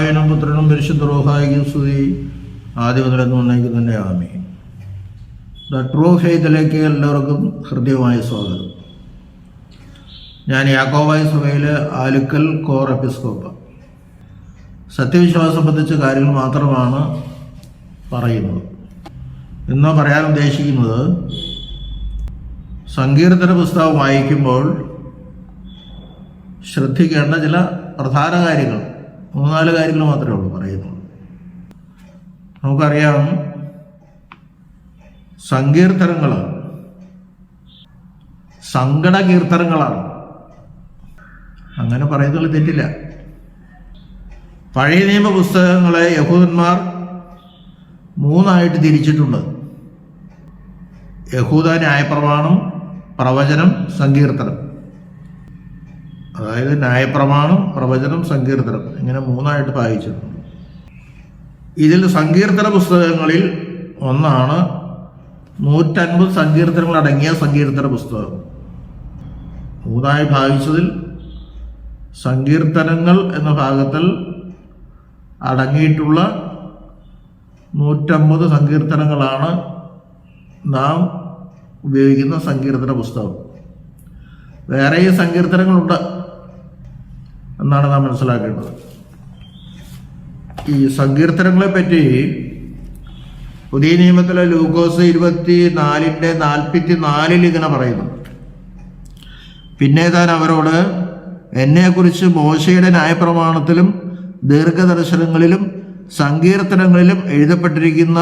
പിതാവിനും പുത്രനും പരിശുദ്ധ റോഹായിക്കും സ്തുതി ആദ്യ മുതലെന്ന് തന്നെ. ദ ട്രൂ ഫെയ്ത്തിലേക്ക് എല്ലാവർക്കും ഹൃദ്യമായ സ്വാഗതം. ഞാൻ യാക്കോബായ സഭയിലെ ആലുക്കൽ കോർ എപ്പിസ്കോപ്പ്. സത്യവിശ്വാസം സംബന്ധിച്ച കാര്യങ്ങൾ മാത്രമാണ് പറയുന്നത്. ഇന്ന് പറയാൻ ഉദ്ദേശിക്കുന്നത് സങ്കീർത്തന പുസ്തകം വായിക്കുമ്പോൾ ശ്രദ്ധിക്കേണ്ട ചില പ്രധാന കാര്യങ്ങൾ. മൂന്നാൽ കാര്യങ്ങൾ മാത്രമേ ഉള്ളൂ പറയുന്നുള്ളൂ നമുക്കറിയാം സങ്കീർത്തനങ്ങൾ സങ്കട കീർത്തനങ്ങളാണ് അങ്ങനെ പറയുന്നത് തെറ്റില്ല. പഴയ നിയമ പുസ്തകങ്ങളെ യഹൂദന്മാർ മൂന്നായിട്ട് തിരിച്ചിട്ടുണ്ട്. യഹൂദ ന്യായപ്രമാണം പ്രവചനം സങ്കീർത്തനം. അതായത് ന്യായപ്രമാണം പ്രവചനം സങ്കീർത്തനം ഇങ്ങനെ മൂന്നായിട്ട് വായിച്ചിട്ടുണ്ട്. ഇതിൽ സങ്കീർത്തന പുസ്തകങ്ങളിൽ ഒന്നാണ് നൂറ്റൻപത് സങ്കീർത്തനങ്ങൾ അടങ്ങിയ സങ്കീർത്തന പുസ്തകം. മൂന്നായി ഭാഗിച്ചതിൽ സങ്കീർത്തനങ്ങൾ എന്ന ഭാഗത്തിൽ അടങ്ങിയിട്ടുള്ള നൂറ്റമ്പത് സങ്കീർത്തനങ്ങളാണ് നാം ഉപയോഗിക്കുന്ന സങ്കീർത്തന പുസ്തകം. വേറെയും സങ്കീർത്തനങ്ങളുണ്ട്. എന്നാണ് നാം മനസ്സിലാക്കേണ്ടത്. ഈ സങ്കീർത്തനങ്ങളെ പറ്റി പുതിയ നിയമത്തിലെ ലൂക്കോസ് ഇരുപത്തി നാലിന്റെ നാൽപ്പത്തി നാലിൽ ഇങ്ങനെ പറയുന്നു. പിന്നെ താൻ അവരോട് എന്നെക്കുറിച്ച് മോശയുടെ ന്യായപ്രമാണത്തിലും ദീർഘദർശനങ്ങളിലും സങ്കീർത്തനങ്ങളിലും എഴുതപ്പെട്ടിരിക്കുന്ന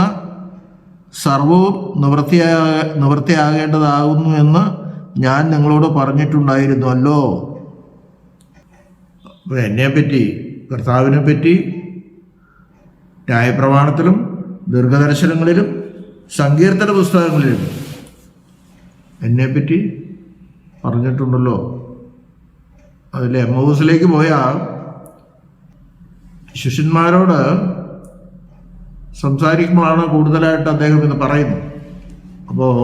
സർവവും നിവൃത്തിയാ നിവൃത്തിയാകേണ്ടതാകുന്നു എന്ന് ഞാൻ നിങ്ങളോട് പറഞ്ഞിട്ടുണ്ടായിരുന്നല്ലോ. അപ്പോൾ എന്നെപ്പറ്റി കർത്താവിനെ പറ്റി ന്യായപ്രമാണത്തിലും ദീർഘദർശനങ്ങളിലും സങ്കീർത്തന പുസ്തകങ്ങളിലും എന്നെപ്പറ്റി പറഞ്ഞിട്ടുണ്ടല്ലോ. അതിൽ എം ഹൗസിലേക്ക് പോയ ശിഷ്യന്മാരോട് സംസാരിക്കുമ്പോഴാണ് കൂടുതലായിട്ട് അദ്ദേഹം ഇത് പറയുന്നത്. അപ്പോൾ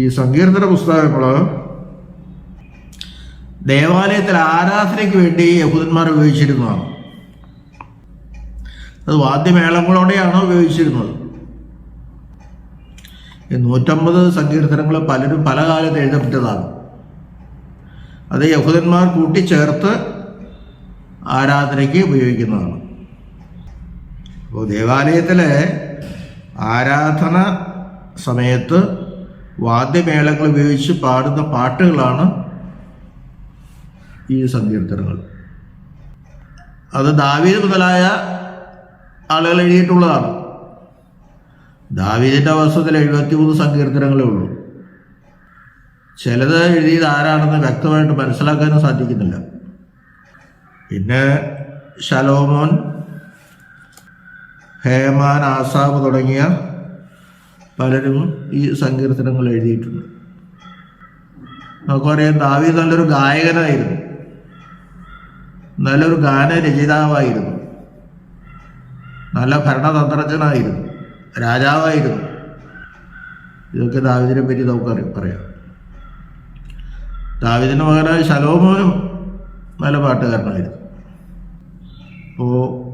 ഈ സങ്കീർത്തന പുസ്തകങ്ങൾ ദേവാലയത്തിൽ ആരാധനയ്ക്ക് വേണ്ടി യഹൂദന്മാർ ഉപയോഗിച്ചിരുന്നതാണ്. അത് വാദ്യമേളങ്ങളോടെയാണ് ഉപയോഗിച്ചിരുന്നത്? നൂറ്റമ്പത് സങ്കീർത്തനങ്ങൾ പലരും പല കാലത്ത് എഴുതപ്പെട്ടതാണ്. അത് യഹൂദന്മാർ കൂട്ടിച്ചേർത്ത് ആരാധനയ്ക്ക് ഉപയോഗിക്കുന്നതാണ്. അപ്പോൾ ദേവാലയത്തിലെ ആരാധന സമയത്ത് വാദ്യമേളങ്ങൾ ഉപയോഗിച്ച് പാടുന്ന പാട്ടുകളാണ് ഈ സങ്കീർത്തനങ്ങൾ. അത് ദാവീദ് മുതലായ ആളുകൾ എഴുതിയിട്ടുള്ളതാണ്. ദാവീദിന്റെ അവസരത്തിൽ എഴുപത്തിമൂന്ന് സങ്കീർത്തനങ്ങളേ ഉള്ളൂ. ചിലത് എഴുതിയത് ആരാണെന്ന് വ്യക്തമായിട്ട് മനസ്സിലാക്കാനും സാധിക്കുന്നില്ല. പിന്നെ ശലോമോൻ ഹേമാൻ ആസാബ് തുടങ്ങിയ പലരും ഈ സങ്കീർത്തനങ്ങൾ എഴുതിയിട്ടുണ്ട്. നമുക്കറിയാം ദാവീദ് നല്ലൊരു ഗായകനായിരുന്നു. നല്ലൊരു ഗാനരചയിതാവായിരുന്നു നല്ല ഭരണതന്ത്രജ്ഞനായിരുന്നു. രാജാവായിരുന്നു. ഇതൊക്കെ ദാവിദിനെ പറ്റി നമുക്കറിയാം പറയാം. ദാവിദിന് മകനായ ശലോമോനും നല്ല പാട്ടുകാരനായിരുന്നു. അപ്പോൾ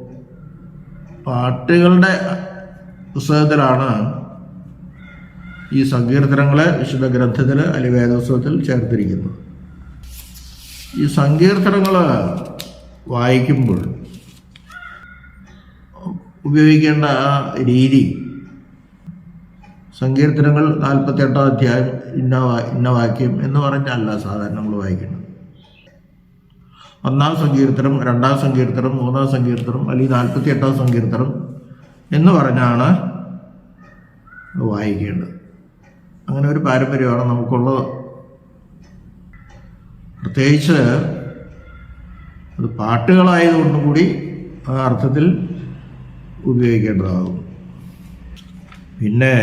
പാട്ടുകളുടെ പുസ്തകത്തിലാണ് ഈ സങ്കീർത്തനങ്ങളെ വിശുദ്ധ ഗ്രന്ഥത്തിൽ അല്ലെങ്കിൽ വേദോത്സവത്തിൽ ചേർത്തിരിക്കുന്നത്. ഈ സങ്കീർത്തനങ്ങൾ വായിക്കുമ്പോൾ ഉപയോഗിക്കേണ്ട ആ രീതി. സങ്കീർത്തനങ്ങൾ നാൽപ്പത്തെട്ടാം അധ്യായം ഇന്ന ഇന്ന വാക്യം എന്ന് പറഞ്ഞല്ല സാധാരണ നമ്മൾ വായിക്കുന്നത്. ഒന്നാം സങ്കീർത്തനം രണ്ടാം സങ്കീർത്തനം മൂന്നാം സങ്കീർത്തനം അല്ലെങ്കിൽ നാൽപ്പത്തി എട്ടാം സങ്കീർത്തനം എന്ന് പറഞ്ഞാണ് വായിക്കേണ്ടത്. അങ്ങനെ ഒരു പാരമ്പര്യമാണ് നമുക്കുള്ളത്. പ്രത്യേകിച്ച് അത് പാട്ടുകളായതുകൊണ്ടും കൂടി അർത്ഥത്തിൽ ഉപയോഗിക്കേണ്ടതാകും പിന്നെ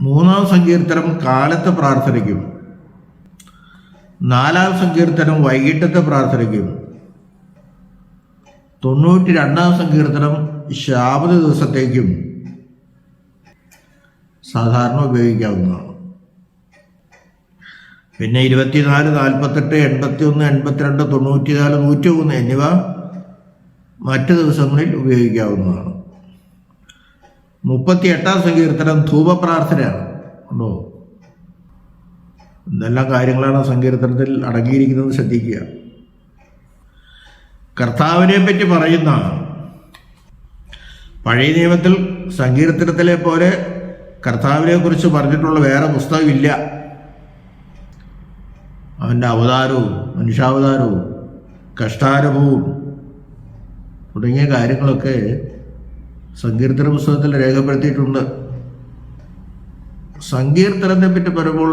മൂന്നാം സങ്കീർത്തനം കാലത്തെ പ്രാർത്ഥനയ്ക്കും നാലാം സങ്കീർത്തനം വൈകിട്ടത്തെ പ്രാർത്ഥനയ്ക്കും തൊണ്ണൂറ്റി രണ്ടാം സങ്കീർത്തനം ശാപത ദിവസത്തേക്കും സാധാരണ ഉപയോഗിക്കാവുന്നതാണ്. പിന്നെ ഇരുപത്തിനാല് നാൽപ്പത്തെട്ട് എൺപത്തി ഒന്ന് എൺപത്തിരണ്ട് തൊണ്ണൂറ്റിനാല് നൂറ്റി മൂന്ന് എന്നിവ മറ്റ് ദിവസങ്ങളിൽ ഉപയോഗിക്കാവുന്നതാണ്. മുപ്പത്തി എട്ടാം സങ്കീർത്തനം ധൂപപ്രാർത്ഥനയാണ്. ഉണ്ടോ? എന്തെല്ലാം കാര്യങ്ങളാണ് സങ്കീർത്തനത്തിൽ അടങ്ങിയിരിക്കുന്നത് ശ്രദ്ധിക്കുക. കർത്താവിനെ പറ്റി പറയുന്ന പഴയ നിയമത്തിൽ സങ്കീർത്തനത്തിലെ പോലെ കർത്താവിനെ കുറിച്ച് പറഞ്ഞിട്ടുള്ള വേറെ പുസ്തകമില്ല. അവന്റെ അവതാരവും മനുഷ്യാവതാരവും കഷ്ടാനുഭവവും തുടങ്ങിയ കാര്യങ്ങളൊക്കെ സങ്കീർത്തന പുസ്തകത്തിൽ രേഖപ്പെടുത്തിയിട്ടുണ്ട്. സങ്കീർത്തനത്തെ പറ്റി പറയുമ്പോൾ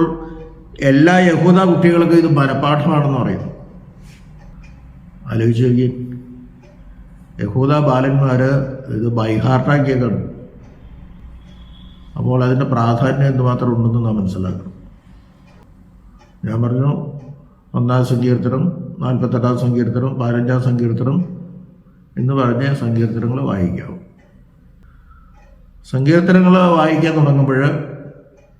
എല്ലാ യഹൂദ കുട്ടികൾക്കും ഇത് മനപാഠമാണെന്ന് പറയുന്നു ആലോചിച്ച് നോക്കി യഹൂദ ബാലന്മാർ ഇത് ബൈഹാർട്ടാക്കിയേക്കാണ് അപ്പോൾ അതിന്റെ പ്രാധാന്യം എന്തുമാത്രം ഉണ്ടെന്ന് നാം മനസ്സിലാക്കണം. ഞാൻ പറഞ്ഞു ഒന്നാം സങ്കീർത്തനം നാൽപ്പത്തെട്ടാം സങ്കീർത്തനം പതിനഞ്ചാം സങ്കീർത്തനം എന്ന് പറഞ്ഞ സങ്കീർത്തനങ്ങൾ വായിക്കാവും സങ്കീർത്തനങ്ങൾ വായിക്കാൻ തുടങ്ങുമ്പോൾ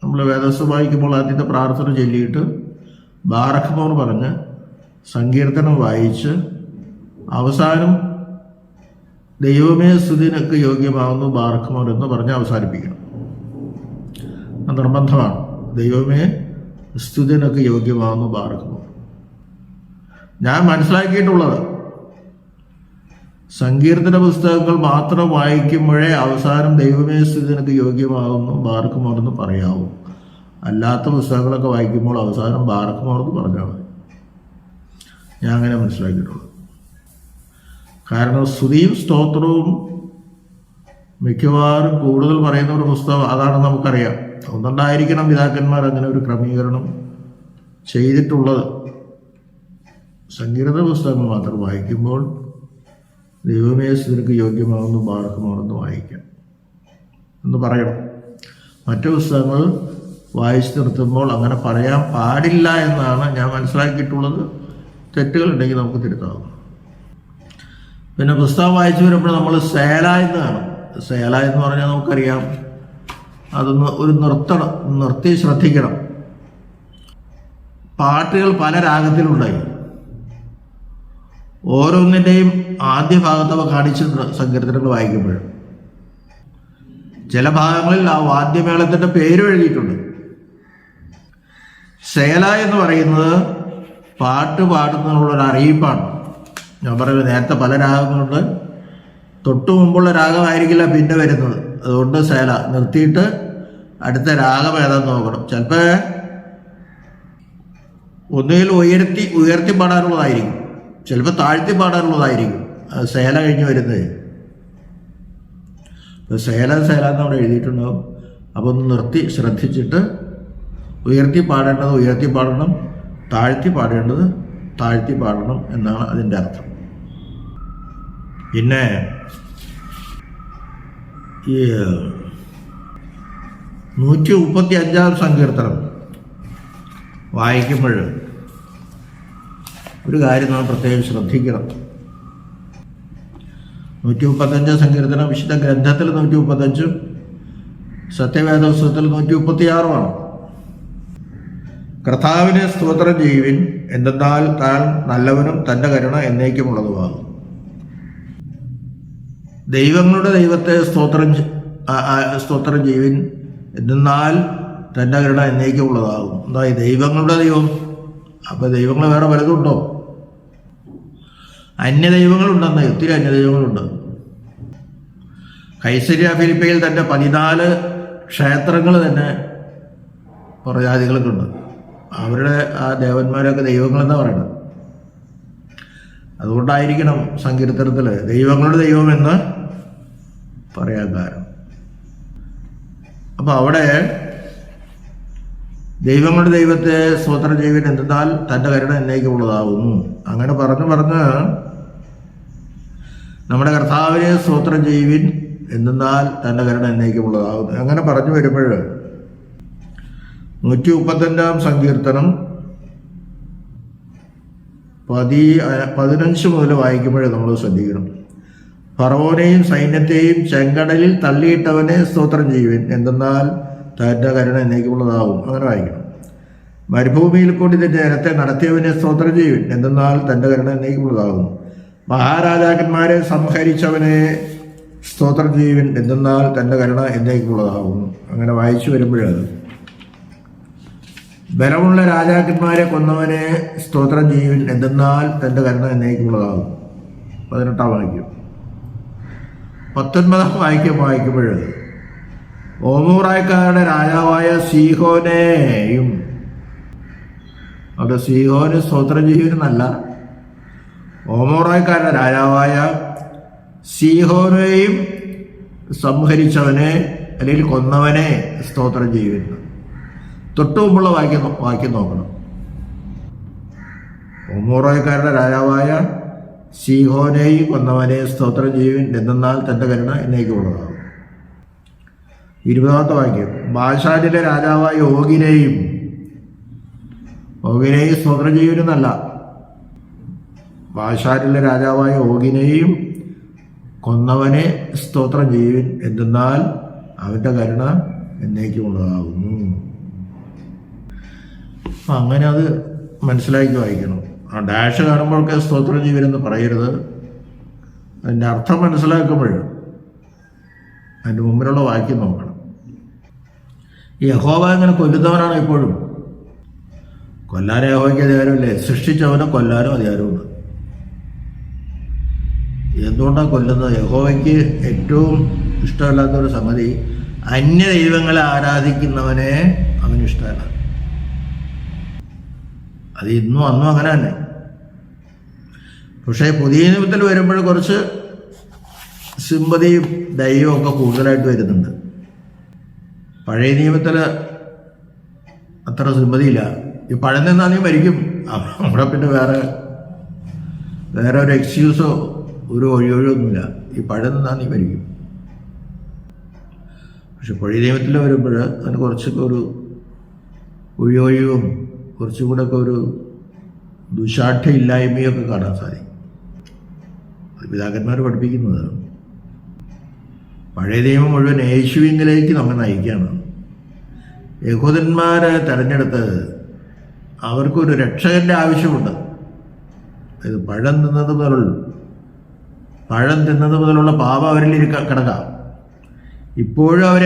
നമ്മൾ വേദസ് വായിക്കുമ്പോൾ ആദ്യത്തെ പ്രാർത്ഥന ചൊല്ലിയിട്ട് ബാറഖ്മോർ പറഞ്ഞ് സങ്കീർത്തനം വായിച്ച് അവസാനം ദൈവമേ സ്തുതിനൊക്കെ യോഗ്യമാവുന്നു ബാറഖ്മോർ എന്ന് പറഞ്ഞ് അവസാനിപ്പിക്കണം. നിർബന്ധമാണ്. ദൈവമേ സ്തുതിനൊക്കെ യോഗ്യമാവുന്നു ബാറഖ്മോർ ഞാൻ മനസ്സിലാക്കിയിട്ടുള്ളത്. സങ്കീർത്തന പുസ്തകങ്ങൾ മാത്രം വായിക്കുമ്പോഴേ അവസാനം ദൈവമേ സ്ഥിതിനൊക്കെ യോഗ്യമാകുന്നു ബാർക്കുമോർന്ന് പറയാവൂ. അല്ലാത്ത പുസ്തകങ്ങളൊക്കെ വായിക്കുമ്പോൾ അവസാനം ബാർക്കുമോർന്ന് പറഞ്ഞാൽ മതി. ഞാൻ അങ്ങനെ മനസ്സിലാക്കിയിട്ടുള്ളൂ കാരണം സ്തുതിയും സ്തോത്രവും മിക്കവാറും കൂടുതൽ പറയുന്ന ഒരു പുസ്തകം അതാണ് നമുക്കറിയാം. ഒന്നുണ്ടായിരിക്കണം പിതാക്കന്മാർ അങ്ങനെ ഒരു ക്രമീകരണം ചെയ്തിട്ടുള്ളത്. സങ്കീർത്ത പുസ്തകങ്ങൾ മാത്രം വായിക്കുമ്പോൾ ദൈവമേ നിനക്ക് യോഗ്യമാകുന്നു ബാർക്കുമാണെന്ന് വായിക്കാം. എന്ന് പറയണം. മറ്റു പുസ്തകങ്ങൾ വായിച്ചു നിർത്തുമ്പോൾ അങ്ങനെ പറയാൻ പാടില്ല എന്നാണ് ഞാൻ മനസ്സിലാക്കിയിട്ടുള്ളത്. തെറ്റുകളുണ്ടെങ്കിൽ നമുക്ക് തിരുത്താവും പിന്നെ പുസ്തകം വായിച്ചു വരുമ്പോൾ നമ്മൾ സേല എന്ന് കാണും. സേല എന്ന് പറഞ്ഞാൽ നമുക്കറിയാം. അതൊന്ന് ഒരു നിർത്തണം നിർത്തി ശ്രദ്ധിക്കണം. പാട്ടുകൾ പല രാഗത്തിലുണ്ടായി. ഓരോന്നിന്റെയും ആദ്യ ഭാഗത്തവ കാണിച്ചിട്ടുണ്ട് സങ്കീർത്തനങ്ങൾ വായിക്കുമ്പോൾ ചില ഭാഗങ്ങളിൽ ആ വാദ്യമേളത്തിന്റെ പേരും എഴുതിയിട്ടുണ്ട്. സേല എന്ന് പറയുന്നത് പാട്ട് പാടുന്നതിനുള്ളൊരു അറിയിപ്പാണ്. ഞാൻ പറയുന്നത് നേരത്തെ പല രാഗങ്ങളുണ്ട്. തൊട്ടു മുമ്പുള്ള രാഗമായിരിക്കില്ല പിന്നെ വരുന്നത്. അതുകൊണ്ട് സേല നിർത്തിയിട്ട് അടുത്ത രാഗം ഏതാന്ന് നോക്കണം. ചിലപ്പോൾ ഒന്നുകിൽ ഉയർത്തി ഉയർത്തി പാടാനുള്ളതായിരിക്കും ചിലപ്പോൾ താഴ്ത്തി പാടാനുള്ളതായിരിക്കും. സേല കഴിഞ്ഞ് വരുന്നത്. ഇപ്പോൾ സേല സേല എന്ന് അവിടെ എഴുതിയിട്ടുണ്ടാവും. അപ്പോൾ ഒന്ന് നിർത്തി ശ്രദ്ധിച്ചിട്ട് ഉയർത്തി പാടേണ്ടത് ഉയർത്തി പാടണം താഴ്ത്തി പാടേണ്ടത് താഴ്ത്തി പാടണം എന്നാണ് അതിന്റെ അർത്ഥം. പിന്നെ ഈ നൂറ്റി മുപ്പത്തി അഞ്ചാം സങ്കീർത്തനം വായിക്കുമ്പോൾ ഒരു കാര്യം നാം പ്രത്യേകം ശ്രദ്ധിക്കണം. നൂറ്റി മുപ്പത്തഞ്ച് സങ്കീർത്തനം വിശുദ്ധ ഗ്രന്ഥത്തിൽ നൂറ്റി മുപ്പത്തഞ്ചും സത്യവേദോത്സവത്തിൽ നൂറ്റി മുപ്പത്തിയാറുമാണ് കർത്താവിനെ സ്തോത്രം ചെയ്യുവിൻ എന്തെന്നാൽ താൻ നല്ലവനും തന്റെ കരുണ എന്നേക്കുമുള്ളതുമാകും. ദൈവങ്ങളുടെ ദൈവത്തെ സ്തോത്രം സ്തോത്രം ചെയ്യുവിൻ എന്തെന്നാൽ തന്റെ കരുണ എന്നേക്കുമുള്ളതാകും. എന്താ ദൈവങ്ങളുടെ ദൈവം? അപ്പോൾ ദൈവങ്ങൾ വേറെ പലതുണ്ടോ അന്യദൈവങ്ങളുണ്ടെന്ന് ഒത്തിരി അന്യദൈവങ്ങളുണ്ട് കൈസര്യ ഫിലിപ്പയിൽ തന്നെ പതിനാല് ക്ഷേത്രങ്ങൾ തന്നെ പ്രജാതികൾക്കുണ്ട് അവരുടെ ആ ദേവന്മാരൊക്കെ ദൈവങ്ങളെന്നാണ് പറയുന്നത്. അതുകൊണ്ടായിരിക്കണം സങ്കീർത്തനത്തിൽ ദൈവങ്ങളുടെ ദൈവമെന്ന് പറയാൻ കാരണം. അപ്പോൾ അവിടെ ദൈവങ്ങളുടെ ദൈവത്തെ ചെയ്യുവാൻ എന്തെന്നാൽ തന്റെ കരുണ എന്നേക്കുള്ളതാകുന്നു അങ്ങനെ പറഞ്ഞു പറഞ്ഞ് നമ്മുടെ കർത്താവിനെ ചെയ്യുവിൻ എന്തെന്നാൽ തന്റെ കരുണ എന്നേക്കുള്ളതാകുന്നു അങ്ങനെ പറഞ്ഞു വരുമ്പോൾ നൂറ്റി മുപ്പത്തഞ്ചാം സങ്കീർത്തനം പതി പതിനഞ്ച് മുതൽ വായിക്കുമ്പോഴേ നമ്മൾ ശ്രദ്ധിക്കണം. ഫറവോനെയും സൈന്യത്തെയും ചെങ്കടലിൽ തള്ളിയിട്ടവനെ സ്തോത്രം ചെയ്യുവൻ. എന്തെന്നാൽ തന്റെ കരുണ എന്നേക്കുമുള്ളതാവും അങ്ങനെ വായിക്കണം. മരുഭൂമിയിൽ കൂടി നിന്റെ ജനത്തെ നടത്തിയവനെ സ്തോത്രം ചെയ്യും. എന്തെന്നാൽ തന്റെ കരുണ എന്നേക്കുള്ളതാകുന്നു മഹാരാജാക്കന്മാരെ സംഹരിച്ചവനെ സ്തോത്രം ചെയ്യുവിൻ. എന്തെന്നാൽ തന്റെ കരുണ എന്നേക്കുള്ളതാകുന്നു അങ്ങനെ വായിച്ചു വരുമ്പോൾ ബലമുള്ള രാജാക്കന്മാരെ കൊന്നവനെ സ്തോത്രം ചെയ്യുവിൻ. എന്തെന്നാൽ തന്റെ കരുണ എന്നേക്കുള്ളതാകും പതിനെട്ടാം വാക്യം. പത്തൊൻപതാം വാക്യം വായിക്കുമ്പോൾ ഓമൂറായക്കാരുടെ രാജാവായ സീഹോനെയും അവിടെ സീഹോന് സ്തോത്രം ചെയ്യുന്നല്ല ഓമോറായക്കാരുടെ രാജാവായ സീഹോനെയും സംഹരിച്ചവനെ അല്ലെങ്കിൽ കൊന്നവനെ സ്തോത്രം ചെയ്യുന്നു തൊട്ടു മുമ്പുള്ള വാക്യം വാക്യം നോക്കണം. ഒമോറോയക്കാരുടെ രാജാവായ സീഹോനെയും കൊന്നവനെ സ്തോത്രം ചെയ്യുവിൻ എന്തെന്നാൽ തന്റെ കരുണ എന്നേക്കുള്ളതാകും ഇരുപതാമത്തെ വാക്യം. ബാഷാനിലെ രാജാവായ ഓഗിനെയും ഓഗിനെയും സ്തോത്രം ചെയ്യുവിനെന്നല്ല ബാഷാനിലെ രാജാവായ ഓഗിനെയും കൊന്നവനെ സ്തോത്രം ചെയ്യുവിൻ. എന്തെന്നാൽ അവന്റെ കരുണ എന്നേക്കുമുള്ളതാകുന്നു അങ്ങനെ അത് മനസ്സിലാക്കി വായിക്കണം. ആ ഡാഷ് കാണുമ്പോഴൊക്കെ സ്തോത്രം എന്ന് പറയരുത്. അതിന്റെ അർത്ഥം മനസ്സിലാക്കുമ്പോൾ അതിന്റെ മുമ്പിലുള്ള വാക്യം നോക്കണം. യഹോവ അങ്ങനെ കൊല്ലുന്നവനാണ് എപ്പോഴും കൊല്ലാൻ യഹോയ്ക്ക് അധികാരമില്ലേ? സൃഷ്ടിച്ചവനെ കൊല്ലാനും അധികാരമുണ്ട്. എന്തുകൊണ്ടാണ് കൊല്ലുന്നത്? യഹോവയ്ക്ക് ഏറ്റവും ഇഷ്ടമല്ലാത്ത ഒരു സംഗതി അന്യ ദൈവങ്ങളെ ആരാധിക്കുന്നവനെ അവന് ഇഷ്ടമല്ല. അത് ഇന്നും അന്നും അങ്ങനെ തന്നെ. പക്ഷേ പുതിയ നിയമത്തിൽ വരുമ്പോൾ കുറച്ച് സിമ്പതിയും ദൈവമൊക്കെ കൂടുതലായിട്ട് വരുന്നുണ്ട്. പഴയ നിയമത്തിൽ അത്ര സുമതിയില്ല. ഈ പഴം നിന്നാ നീ മരിക്കും. അവിടെ പിന്നെ വേറെ വേറെ ഒരു എക്സ്ക്യൂസോ ഒരു ഒഴിയൊഴിയൊന്നുമില്ല ഈ പഴം നീ മരിക്കും. പക്ഷെ പഴയ നിയമത്തിൽ വരുമ്പോൾ അതിന് കുറച്ചൊക്കെ ഒരു ഒഴിയൊഴിവും കുറച്ചും കൂടെ ഒക്കെ ഒരു ദുശാഠ്യ ഇല്ലായ്മയൊക്കെ കാണാൻ സാധിക്കും. പിതാക്കന്മാർ പഠിപ്പിക്കുന്നത്. പഴയ നിയമം മുഴുവൻ യേശുവിങ്കിലേക്ക് നമ്മെ നയിക്കുകയാണ്. യഹൂദന്മാരെ തെരഞ്ഞെടുത്തത് അവർക്കൊരു രക്ഷകന്റെ ആവശ്യമുണ്ട്. അതായത് പഴം തിന്നത് മുതലുള്ള പഴം തിന്നത് മുതലുള്ള പാപം അവരിൽ കിടക്കാം. ഇപ്പോഴും അവർ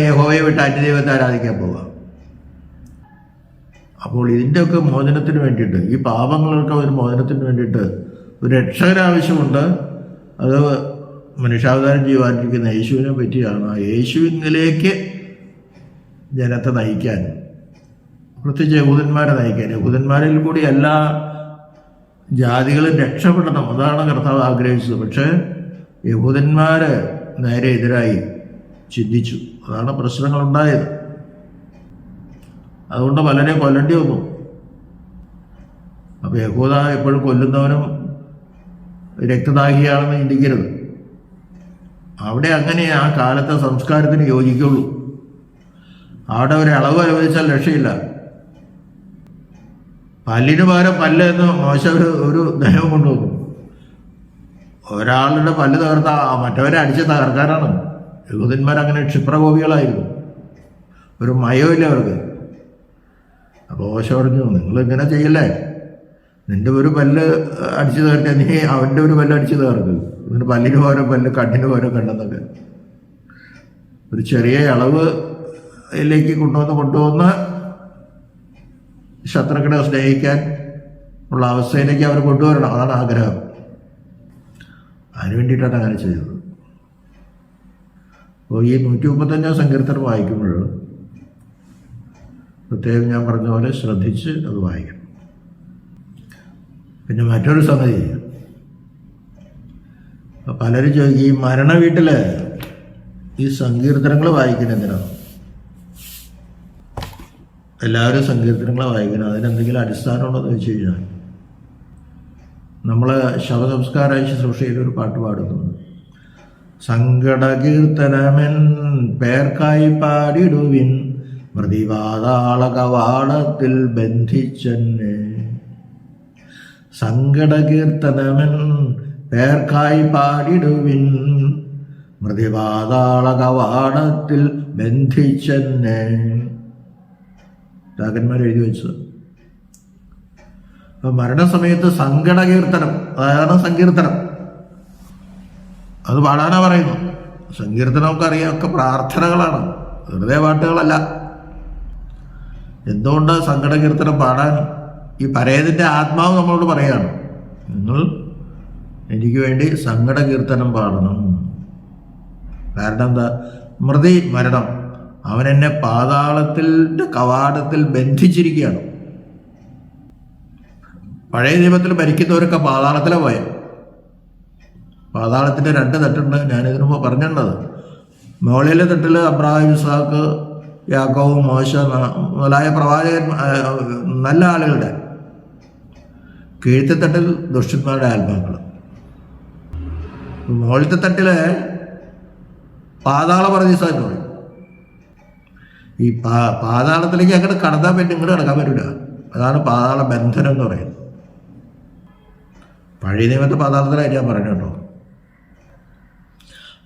യഹോയെ വിട്ട് അന്യദൈവത്തെ ആരാധിക്കാൻ പോകാം അപ്പോൾ ഇതിന്റെയൊക്കെ മോചനത്തിന് വേണ്ടിയിട്ട് ഈ പാപങ്ങൾക്ക് ഒരു മോചനത്തിന് വേണ്ടിയിട്ട് ഒരു രക്ഷകരാവശ്യമുണ്ട് അത് മനുഷ്യാവതാരം ചെയ്യുവാനിരിക്കുന്ന യേശുവിനെ പറ്റിയാണ്. ആ യേശുവിനിലേക്ക് ജനത്തെ നയിക്കാൻ പ്രത്യേകിച്ച് യഹൂദന്മാരെ നയിക്കാൻ. യഹൂദന്മാരിൽ കൂടി എല്ലാ ജാതികളും രക്ഷപ്പെടണം അതാണ് കർത്താവ് ആഗ്രഹിച്ചത്. പക്ഷേ യഹൂദന്മാർ നേരെ എതിരായി ചിന്തിച്ചു. അതാണ് പ്രശ്നങ്ങളുണ്ടായത് അതുകൊണ്ട് പലരെ കൊല്ലേണ്ടി വന്നു. അപ്പോൾ യഹൂദ എപ്പോഴും കൊല്ലുന്നവനും രക്തദാഹിയാണെന്ന് ചിന്തിക്കരുത്. അവിടെ അങ്ങനെ ആ കാലത്തെ സംസ്കാരത്തിന് യോജിക്കുള്ളൂ. അവിടെ ഒരു അളവ് അനുവദിച്ചാൽ രക്ഷയില്ല. പല്ലിന് പകരം പല്ല് എന്ന് മോശം ഒരു ഒരു നിയമം കൊണ്ടുവന്നു. ഒരാളുടെ പല്ല് തകർത്ത മറ്റവരെ അടിച്ച് തകർക്കാനാണ്. യഹൂദന്മാർ അങ്ങനെ ക്ഷിപ്രകോപികളായിരുന്നു. ഒരു മയമില്ല അവർക്ക്. അപ്പോൾ ഓശ പറഞ്ഞു നിങ്ങൾ ഇങ്ങനെ ചെയ്യല്ലേ? നിന്റെ ഒരു പല്ല് അടിച്ചു തകർക്കുക നീ അവന്റെ ഒരു പല്ല് അടിച്ചു തീർക്ക് എന്നിട്ട് പല്ലിന് ഓരോ പല്ല് കണ്ണിന് ഓരോ കണ്ടെന്നൊക്കെ ഒരു ചെറിയ അളവ് ഇതിലേക്ക് കൊണ്ടുവന്ന് കൊണ്ടുവന്ന് ശത്രുക്കളെ സ്നേഹിക്കാൻ ഉള്ള അവസ്ഥയിലേക്ക് അവർ കൊണ്ടുവരണം. അതാണ് ആഗ്രഹം. അതിനു വേണ്ടിയിട്ടാണ് അങ്ങനെ ചെയ്തത്. അപ്പോൾ ഈ നൂറ്റി മുപ്പത്തഞ്ചാം സങ്കീർത്തനം വായിക്കുമ്പോൾ പ്രത്യേകം ഞാൻ പറഞ്ഞ പോലെ ശ്രദ്ധിച്ച് അത് വായിക്കണം. പിന്നെ മറ്റൊരു സംഗതി പലരും ചോദിക്കും ഈ മരണ വീട്ടിൽ ഈ സങ്കീർത്തനങ്ങൾ വായിക്കുന്ന എന്തിനാണ് എല്ലാവരും സങ്കീർത്തനങ്ങൾ വായിക്കണം. അതിനെന്തെങ്കിലും അടിസ്ഥാനമുണ്ടോ എന്ന് വെച്ച് കഴിഞ്ഞാൽ നമ്മൾ ശവസംസ്കാര ശുശ്രൂഷയിൽ ഒരു പാട്ട് പാടുന്നുണ്ട്. സങ്കടകീർത്തനമെൻ പേർക്കായി പാടിടുവിൻ പ്രതിവാതാള കവാടത്തിൽ ബന്ധിച്ചെന്നെ. സങ്കടകീർത്തനമെൻ പേർക്കായി പാടിടുവിൻ. മൃതിപാതാള കവാടത്തിൽ ബന്ധിച്ചെന്നെ. രാഗന്മാർ എഴുതി വെച്ചത്. മരണസമയത്ത് സങ്കടകീർത്തനം അതാണ് സങ്കീർത്തനം. അത് പാടാനാ പറയുന്നു. സങ്കീർത്തനമൊക്കെ അറിയാം ഒക്കെ പ്രാർത്ഥനകളാണ്. വെറുതെ പാട്ടുകളല്ല. എന്തുകൊണ്ട് സങ്കടകീർത്തനം പാടാൻ ഈ പരേതിന്റെ ആത്മാവ് നമ്മളോട് പറയാണ് നിങ്ങൾ എനിക്ക് വേണ്ടി സങ്കട കീർത്തനം പാടണം. കാരണം എന്താ? മൃതി മരണം. അവൻ എന്നെ പാതാളത്തിന്റെ കവാടത്തിൽ ബന്ധിച്ചിരിക്കുകയാണ്. പഴയ നിയമത്തിൽ മരിക്കുന്നവരൊക്കെ പാതാളത്തിലെ പോയ. പാതാളത്തിന്റെ രണ്ട് തട്ടുണ്ട് ഞാനിതിനു മുമ്പ് പറഞ്ഞിട്ടുള്ളത്. മുകളിലെ തട്ടിൽ അബ്രാഹിം ഇസാക്ക് യാക്കോവും മോശ മുതലായ പ്രവാചകൻ നല്ല ആളുകളുടെ കീഴ്ത്തെ തട്ടിൽ ദുഷ്ടന്മാരുടെ ആത്മാക്കൾ മുകളിലത്തെ തട്ടിലെ പാതാള പറഞ്ഞ എന്ന് പറയും ഈ പാ പാതാളത്തിലേക്ക് അങ്ങോട്ട് കടത്താൻ പറ്റും ഇങ്ങോട്ട് കിടക്കാൻ പറ്റില്ല അതാണ് പാതാള ബന്ധനം എന്ന് പറയുന്നത്. പഴയ നിയമത്തെ പാതാളത്തിലായിട്ട് ഞാൻ പറഞ്ഞു കേട്ടോ.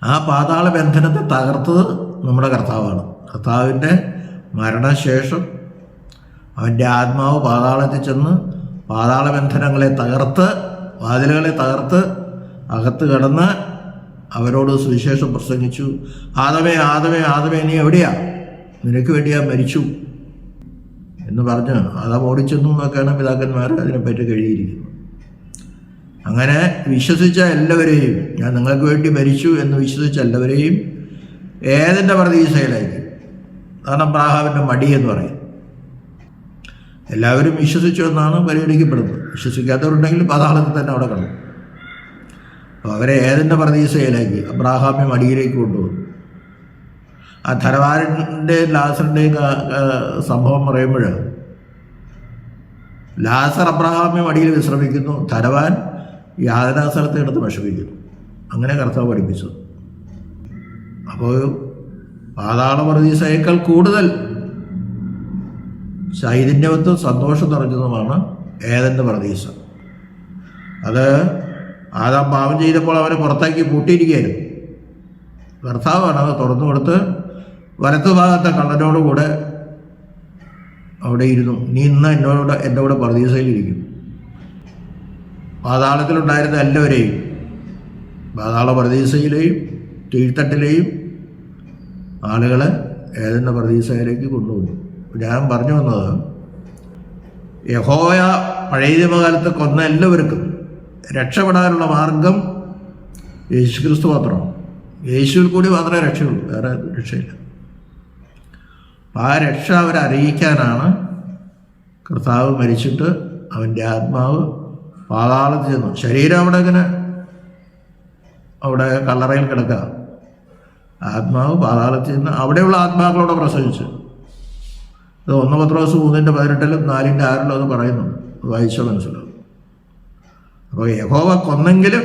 ആ പാതാള ബന്ധനത്തെ തകർത്തത് നമ്മുടെ കർത്താവാണ്. കർത്താവിന്റെ മരണശേഷം അവന്റെ ആത്മാവ് പാതാളത്തിൽ ചെന്ന് പാതാള ബന്ധനങ്ങളെ തകർത്ത് വാതിലുകളെ തകർത്ത് അകത്ത് കടന്ന് അവരോട് സുവിശേഷം പ്രസംഗിച്ചു. ആദമേ ആദമേ ആദമേ നീ എവിടെയാ? നിനക്ക് വേണ്ടിയാ മരിച്ചു. എന്ന് പറഞ്ഞ് ആദാം ഓടിച്ചെന്നു എന്നൊക്കെയാണ് പിതാക്കന്മാർ അതിനെപ്പറ്റി കഴിയിരിക്കുന്നത് അങ്ങനെ വിശ്വസിച്ച എല്ലാവരെയും ഞാൻ നിങ്ങൾക്ക് വേണ്ടി മരിച്ചു എന്ന് വിശ്വസിച്ച എല്ലാവരെയും ഏതിന്റെ പ്രതീക്ഷയിലായിരിക്കും അതാണ് അബ്രാഹാമിന്റെ മടി എന്ന് പറയും. എല്ലാവരും വിശ്വസിച്ചു എന്നാണ് പരിഗണിക്കപ്പെടുന്നത്. വിശ്വസിക്കാത്തവരുണ്ടെങ്കിൽ പാതാളത്തിൽ തന്നെ അവിടെ കിടന്നു അപ്പോൾ അവരെ ഏതെന്നെ പ്രതീക്ഷയിലേക്ക് അബ്രാഹാമി മടിയിലേക്ക് കൊണ്ടുപോകും. ആ ധനവാരന്റെയും ലാസറിന്റെയും സംഭവം പറയുമ്പോൾ ലാസർ അബ്രഹാമി മടിയിൽ വിശ്രമിക്കുന്നു ധനവാൻ യാതനാ സ്ഥലത്ത് എടുത്ത് വിഷമിക്കുന്നു. അങ്ങനെ കർത്താവ് പഠിപ്പിച്ചു. അപ്പോൾ പാതാള പ്രതീക്ഷയേക്കാൾ കൂടുതൽ ചൈതന്യവത്വം സന്തോഷം നിറഞ്ഞതുമാണ് ഏതെന്റെ പ്രതീക്ഷ അത് ആദാം പാപം ചെയ്തപ്പോൾ അവനെ പുറത്താക്കി പൂട്ടിയിരിക്കുകയായിരുന്നു. കർത്താവാണ് അത് തുറന്നു കൊടുത്ത് വലത്തു ഭാഗത്തെ കള്ളനോടുകൂടെ അവിടെ ഇരുന്നു. നീ ഇന്ന് എന്നോട് എന്റെ കൂടെ പ്രതീക്ഷയിലിരിക്കും പാതാളത്തിലുണ്ടായിരുന്ന എല്ലാവരെയും പാതാള പ്രതീക്ഷയിലെയും തീഴ്ത്തട്ടിലെയും ആളുകളെ ഏതെന്ന പ്രതീക്ഷയിലേക്ക് കൊണ്ടുപോകുന്നു ഞാൻ പറഞ്ഞു വന്നത് യഹോയ പഴയ നിയമകാലത്ത് കൊന്ന എല്ലാവർക്കും രക്ഷപ്പെടാനുള്ള മാർഗം യേശു ക്രിസ്തു മാത്രമാണ് യേശുവിൽ കൂടി മാത്രമേ രക്ഷയുള്ളൂ വേറെ രക്ഷയില്ല. ആ രക്ഷ അവരെ അറിയിക്കാനാണ് കർത്താവ് മരിച്ചിട്ട് അവന്റെ ആത്മാവ് പാതാളത്തിൽ ചെന്നു. ശരീരം അവിടെ ഇങ്ങനെ അവിടെ കല്ലറയിൽ കിടക്കുക. ആത്മാവ് പാതാളത്തിൽ നിന്ന് അവിടെയുള്ള ആത്മാക്കളോട് പ്രസവിച്ചു അത് ഒന്ന് പത്രോസ് മൂന്നിന്റെ പതിനെട്ടിലും നാലിന്റെ ആറിലും അത് പറയുന്നുണ്ട് വായിച്ചോ മനസ്സിലാവും. അപ്പോൾ യഹോവ കൊന്നെങ്കിലും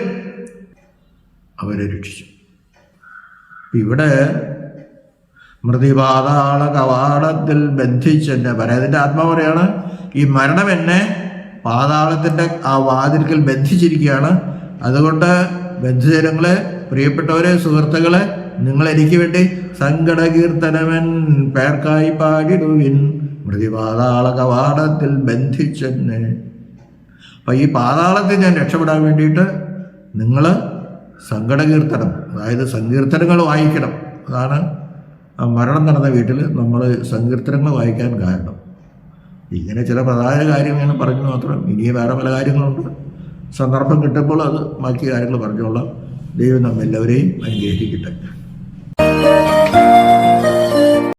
അവരെ രക്ഷിച്ചു. ഇവിടെ മൃതിപാതാള കവാടത്തിൽ ബന്ധിച്ചെന്നെ പരേതിന്റെ ആത്മാവ് പറയാണ് ഈ മരണം എന്നെ പാതാളത്തിന്റെ ആ വാതിൽക്കൽ ബന്ധിച്ചിരിക്കുകയാണ്. അതുകൊണ്ട് ബന്ധുജനങ്ങളെ പ്രിയപ്പെട്ടവരെ സുഹൃത്തുക്കളെ നിങ്ങൾ എനിക്ക് വേണ്ടി സങ്കടകീർത്തനവൻ പേർക്കായി പാടിടുവിൻ മൃതിപാതാള കവാടത്തിൽ ബന്ധിച്ചെന്നെ അപ്പം ഈ പാതാളത്തിൽ ഞാൻ രക്ഷപ്പെടാൻ വേണ്ടിയിട്ട് നിങ്ങൾ സങ്കടകീർത്തനം അതായത് സങ്കീർത്തനങ്ങൾ വായിക്കണം. അതാണ് മരണം നടന്ന വീട്ടിൽ നമ്മൾ സങ്കീർത്തനങ്ങൾ വായിക്കാൻ കാരണം. ഇങ്ങനെ ചില പ്രധാന കാര്യങ്ങൾ പറഞ്ഞു മാത്രം ഇനി വേറെ പല കാര്യങ്ങളുണ്ട്. സന്ദർഭം കിട്ടുമ്പോൾ അത് ബാക്കി കാര്യങ്ങൾ പറഞ്ഞോളാം. ദൈവം നമ്മെല്ലാവരെയും അനുഗ്രഹിക്കട്ടെ.